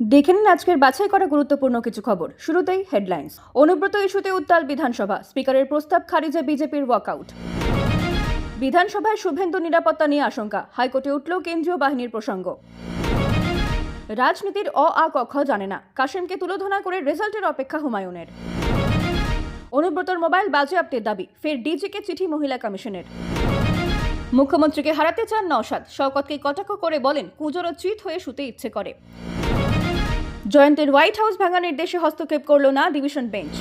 দেখে নিন আজকের বাছাই করা গুরুত্বপূর্ণ কিছু খবর। শুরুতেই হেডলাইন্স অনুব্রত ইস্যুতে উত্তাল বিধানসভা। স্পিকারের প্রস্তাব খারিজে বিজেপির ওয়াকআউট বিধানসভায় শুভেন্দু নিরাপত্তা নিয়ে আশঙ্কা। হাইকোর্টে উঠল কেন্দ্রীয় বাহিনীর প্রসঙ্গ। রাজনীতির অ, আ কক্ষ জানে না। কাশেমকে তুলোধনা করে রেজাল্টের অপেক্ষা হুমায়ুনের। অনুব্রতর মোবাইল বাজে বাজেয়াপ্তের দাবি। ফের ডিজিকে চিঠি মহিলা কমিশনের। মুখ্যমন্ত্রীকে হারাতে চান নওশাদ। শওকতকে কটাক্ষ করে বলেন কুজোরও চিত হয়ে শুতে ইচ্ছে করে। জয়ন্তের হোয়াইট হাউস ভাঙা নির্দেশে হস্তক্ষেপ করল না ডিভিশন বেঞ্চ।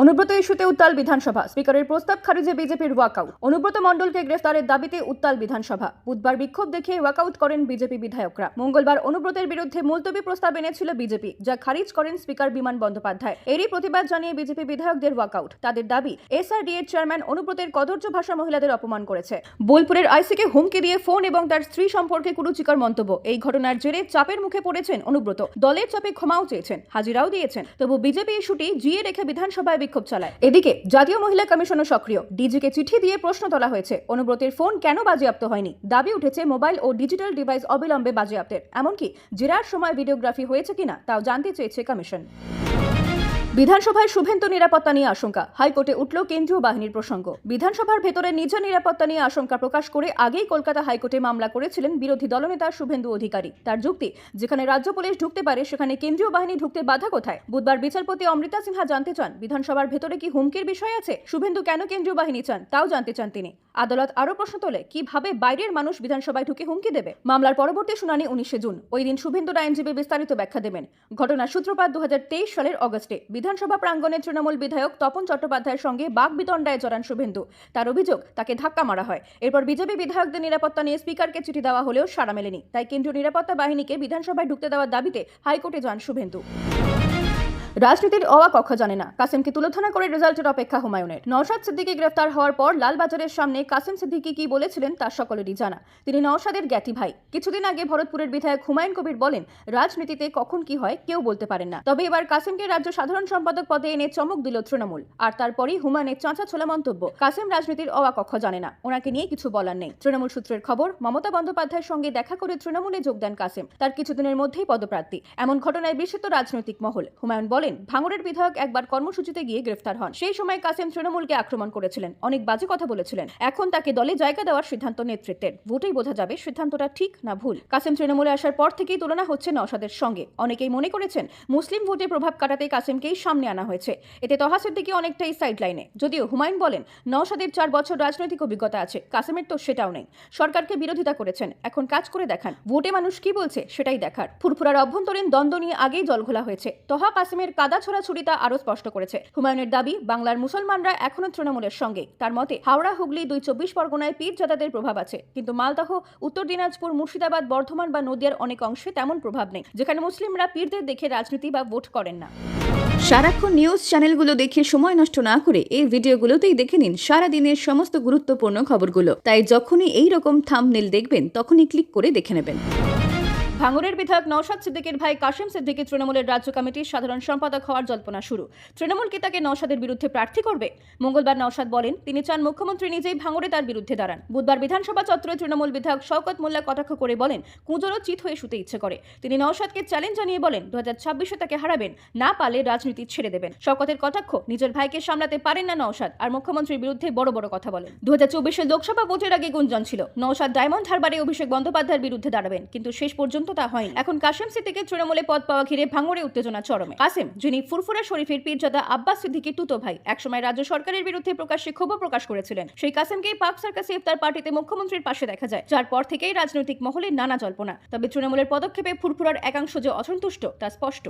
অনুব্রত ইস্যুতে উত্তাল বিধানসভা। স্পিকারের প্রস্তাব খারিজে বিজেপির ওয়াকআউট। অনুব্রত মণ্ডলকে গ্রেফতারের দাবিতে উত্তাল বিধানসভা। বুধবার বিক্ষোভ দেখে ওয়াকআউট করেন বিজেপি বিধায়করা। মঙ্গলবার অনুব্রতের বিরুদ্ধে মুলতবি প্রস্তাব এনেছিল বিজেপি, যা খারিজ করেন স্পিকার বিমান বন্দ্যোপাধ্যায়। এরই প্রতিবাদ জানিয়ে বিজেপি বিধায়কদের ওয়াকআউট। তাদের দাবি এসআরডি এর চেয়ারম্যান অনুব্রতের কদর্য ভাষা মহিলাদের অপমান করেছে। বোলপুরের আইসিকে হুমকি দিয়ে ফোন এবং তার স্ত্রী সম্পর্কে কুরুচিকর মন্তব্য। এই ঘটনার জেরে চাপের মুখে পড়েছেন অনুব্রত। দলের চাপে ক্ষমাও চেয়েছেন, হাজিরাও দিয়েছেন। তবু বিজেপি ইস্যুটি জিয়ে রেখে বিধানসভায় বিক্ষোভ চালায়। এদিকে, জাতীয় মহিলা কমিশনও সক্রিয়। ডিজিকে চিঠি দিয়ে প্রশ্ন তোলা হয়েছে, অনুব্রতের ফোন কেন বাজেয়াপ্ত হয়নি? দাবি উঠেছে, মোবাইল ও ডিজিটাল ডিভাইস অবিলম্বে বাজেয়াপ্তের। এমনকি, জেরার সময় ভিডিওগ্রাফি হয়েছে কিনা, তাও জানতে চেয়েছে কমিশন। বিধানসভায় শুভেন্দু নিরাপত্তা নিয়ে আশঙ্কা। হাইকোর্টে উঠল কেন্দ্রীয় বাহিনীর প্রসঙ্গ। বিধানসভার ভেতরে নিজের নিরাপত্তা নিয়ে আশঙ্কা প্রকাশ করে আগেই কলকাতা হাইকোর্টে মামলা করেছিলেন বিরোধী দলনেতা শুভেন্দু অধিকারী। তার যুক্তি, যেখানে রাজ্য পুলিশ ঢুকতে পারে, সেখানে কেন্দ্রীয় বাহিনী ঢুকতে বাধা কোথায়? বুধবার বিচারপতি অমৃতা সিনহা জানতে চান, বিধানসভার ভেতরে কি হুমকির বিষয় আছে? শুভেন্দু কেন কেন্দ্রীয় বাহিনী চান? তাও জানতে চান তিনি। আদালত আরও প্রশ্ন তোলে, কীভাবে বাইরের মানুষ বিধানসভায় ঢুকে হুমকি দেবে? মামলার পরবর্তী শুনানি উনিশে জুন। ওই দিন শুভেন্দুর আইনজীবী বিস্তারিত ব্যাখ্যা দেবেন। ঘটনার সূত্রপাত দু হাজার তেইশ সালের অগস্টে। বিধানসভা প্রাঙ্গণে তৃণমূল বিধায়ক তপন চট্টোপাধ্যায়ের সঙ্গে বাঘ বিতণ্ডায় জড়ান শুভেন্দু। তার অভিযোগ, তাকে ধাক্কা মারা হয়। এরপর বিজেপি বিধায়কদের নিরাপত্তা নিয়ে স্পিকারকে চিঠি দেওয়া হলেও সাড়া মেলেনি। তাই কেন্দ্রীয় নিরাপত্তা বাহিনীকে বিধানসভায় ঢুকতে দেওয়ার দাবিতে হাইকোর্টে যান শুভেন্দু। রাজনীতির অওয়া কক্ষ জানে না। কাসেমকে তুলোধনা করে রেজাল্টের অপেক্ষা হুমায়ুনের। নওশাদ সিদ্দিকী গ্রেফতার হওয়ার পর লালবাজারের সামনে কাসেম সিদ্দিকী কি বলেছিলেন তা সকলেরই জানা। তিনি নওশাদের জ্ঞাতি ভাই। কিছুদিন আগে ভরতপুরের বিধায়ক হুমায়ুন কবির বলেন, রাজনীতিতে কখন কি হয় কেউ বলতে পারেন না। তবে এবার কাসেমকে রাজ্য সাধারণ সম্পাদক পদে এনে চমক দিল তৃণমূল। আর তারপরই হুমায়ুনের চাঁচা ছোলা মন্তব্য। কাসেম রাজনীতির অওয়া কক্ষ জানে না। ওনাকে নিয়ে কিছু বলার নেই। তৃণমূল সূত্রের খবর, মমতা বন্দ্যোপাধ্যায়ের সঙ্গে দেখা করে তৃণমূলে যোগ দেন কাসেম। তার কিছুদিনের মধ্যেই পদপ্রার্থী। এমন ঘটনায় বিস্মিত রাজনৈতিক মহল। হুমায়ুন বলেন ভাঙড়ের বিধায়ক একবার কর্মসূচিতে গিয়ে গ্রেফতার হন। সেই সময় কাসেম তৃণমূলকে আক্রমণ করেছিলেন। অনেক বাজে কথা বলেছিলেন। এখন তাকে দলে জায়গা দেওয়ার সিদ্ধান্ত নেতৃত্বের। ভোটেই বোঝা যাবে সিদ্ধান্তটা ঠিক না ভুল। কাসেম তৃণমূলে আসার পর থেকেই তুলনা হচ্ছে নওশাদের সঙ্গে। অনেকেই মনে করেছেন, মুসলিম ভোটে প্রভাব কাটাতে কাসেমকেই সামনে আনা হয়েছে। এতে তহাসের দিকে অনেকটাই সাইড লাইনে যদিও হুমায়ুন বলেন, নওশাদের চার বছর রাজনৈতিক অভিজ্ঞতা আছে, কাসেমের তো সেটাও নেই। সরকারকে বিরোধিতা করেছেন। এখন কাজ করে দেখান। ভোটে মানুষ কি বলছে, সেটাই দেখার। ফুরফুরার অভ্যন্তরীণ দ্বন্দ্ব নিয়ে আগেই জলঘোলা হয়েছে। তহা কাসেমের কাদা ছোড়া ছুরিতা আরও স্পষ্ট করেছে। হুমায়ুনের দাবি, বাংলার মুসলমানরা এখনও তৃণমূলের সঙ্গে। তার মতে, হাওড়া, হুগলি দুই চব্বিশ পরগনায় পীর জাদাদের প্রভাব আছে। কিন্তু মালদহ, উত্তর দিনাজপুর, মুর্শিদাবাদ, বর্ধমান বা নদিয়ার অনেক অংশে তেমন প্রভাব নেই, যেখানে মুসলিমরা পীরদের দেখে রাজনীতি বা ভোট করেন না। সারাক্ষণ নিউজ চ্যানেলগুলো দেখে সময় নষ্ট না করে এই ভিডিওগুলোতেই দেখে নিন সারা দিনের সমস্ত গুরুত্বপূর্ণ খবরগুলো। তাই যখনই এই রকম থামনেল দেখবেন, তখনই ক্লিক করে দেখে নেবেন। ভাঙড়ের বিধায়ক নওশাদ সিদ্দিকের ভাই কাশিম সিদ্দিকী তৃণমূলের রাজ্য কমিটির সাধারণ সম্পাদক হওয়ার জল্পনা শুরু। তৃণমূল কি তাকে নওশাদের বিরুদ্ধে প্রার্থী করবে? মঙ্গলবার নওশাদ বলেন, তিনি চান মুখ্যমন্ত্রী নিজেই ভাঙড়ে তার বিরুদ্ধে দাঁড়ান। বুধবার বিধানসভা চত্বরে তৃণমূল বিধায়ক শওকত মোল্লা কটাক্ষ করে বলেন, কুঁজোরও চিত হয়ে শুতে ইচ্ছে করে। তিনি নওশাদকে চ্যালেঞ্জ জানিয়ে বলেন দু হাজার ছাব্বিশে তাকে হারাবেন, না পালে রাজনীতি ছেড়ে দেবেন। শওকতের কটাক্ষ, নিজের ভাইকে সামলাতে পারেন না নওশাদ। আর মুখ্যমন্ত্রীর বিরুদ্ধে বড় বড় কথা বলেন। দু হাজার চব্বিশে লোকসভা ভোটের আগে গুঞ্জন ছিল, নওশাদ ডায়মন্ড হারবারে অভিষেক বন্দ্যোপাধ্যায়ের বিরুদ্ধে দাঁড়াবেন, কিন্তু শেষ পর্যন্ত তা হয়নি। এখন কাশেম সিদ্দিকের তৃণমূলে পদ পাওয়া ঘিরে ভাঙড়ে উত্তেজনা চরমে। কাসেম যিনি ফুরফুরা শরীফের পীরজাদা আব্বাস সিদ্দিকের তুতো ভাই, একসময় রাজ্য সরকারের বিরুদ্ধে প্রকাশ্যে ক্ষোভ প্রকাশ করেছিলেন। সেই কাসেমকেই পাক সার্কাসে ইফতার পার্টিতে মুখ্যমন্ত্রীর পাশে দেখা যায়, যার পর থেকেই রাজনৈতিক মহলে নানা জল্পনা। তবে তৃণমূলের পদক্ষেপে ফুরফুরার একাংশ যে অসন্তুষ্ট, তা স্পষ্ট।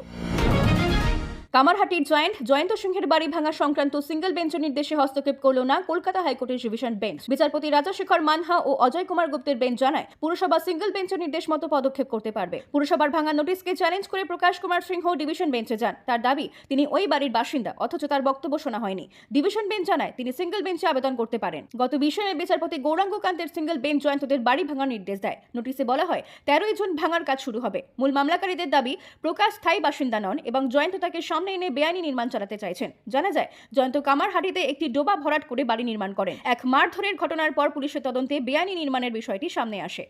কামারহাটির জয়েন্ট, জয়ন্ত সিংহের বাড়ি ভাঙা সংক্রান্ত সিঙ্গেল বেঞ্চের নির্দেশে হস্তক্ষেপ করল না কলকাতা হাইকোর্টের ডিভিশন বেঞ্চ। বিচারপতি রাজাশেখর মানহা ও অজয় কুমার গুপ্তের বেঞ্চ জানায়, পুরসভা সিঙ্গেল বেঞ্চের নির্দেশ মতো পদক্ষেপ করতে পারবে। পুরসভার ভাঙা নোটিশকে চ্যালেঞ্জ করে প্রকাশ কুমার সিংহ ডিভিশন বেঞ্চে যান। তার দাবি, তিনি ওই বাড়ির বাসিন্দা, অথচ তার বক্তব্য শোনা হয়নি। ডিভিশন বেঞ্চ জানায়, তিনি সিঙ্গেল বেঞ্চে আবেদন করতে পারেন। গত বিষয়ে বিচারপতি গৌরাঙ্গ কান্তের সিঙ্গেল বেঞ্চ জয়ন্তদের বাড়ি ভাঙার নির্দেশ দেয়। নোটিশে বলা হয়, তেরোই জুন ভাঙার কাজ শুরু হবে। মূল মামলাকারীদের দাবি, প্রকাশ স্থায়ী বাসিন্দা নন এবং জয়ন্ত তাকে সামনে এনে বেআইনি নির্মাণ চালাতে চাইছেন। জানা যায়, জয়ন্ত কামারহাটিতে একটি ডোবা ভরাট করে বাড়ি নির্মাণ করেন। এক মারধরের ঘটনার পর পুলিশের তদন্তে বেআইনি নির্মাণের বিষয়টি সামনে আসে।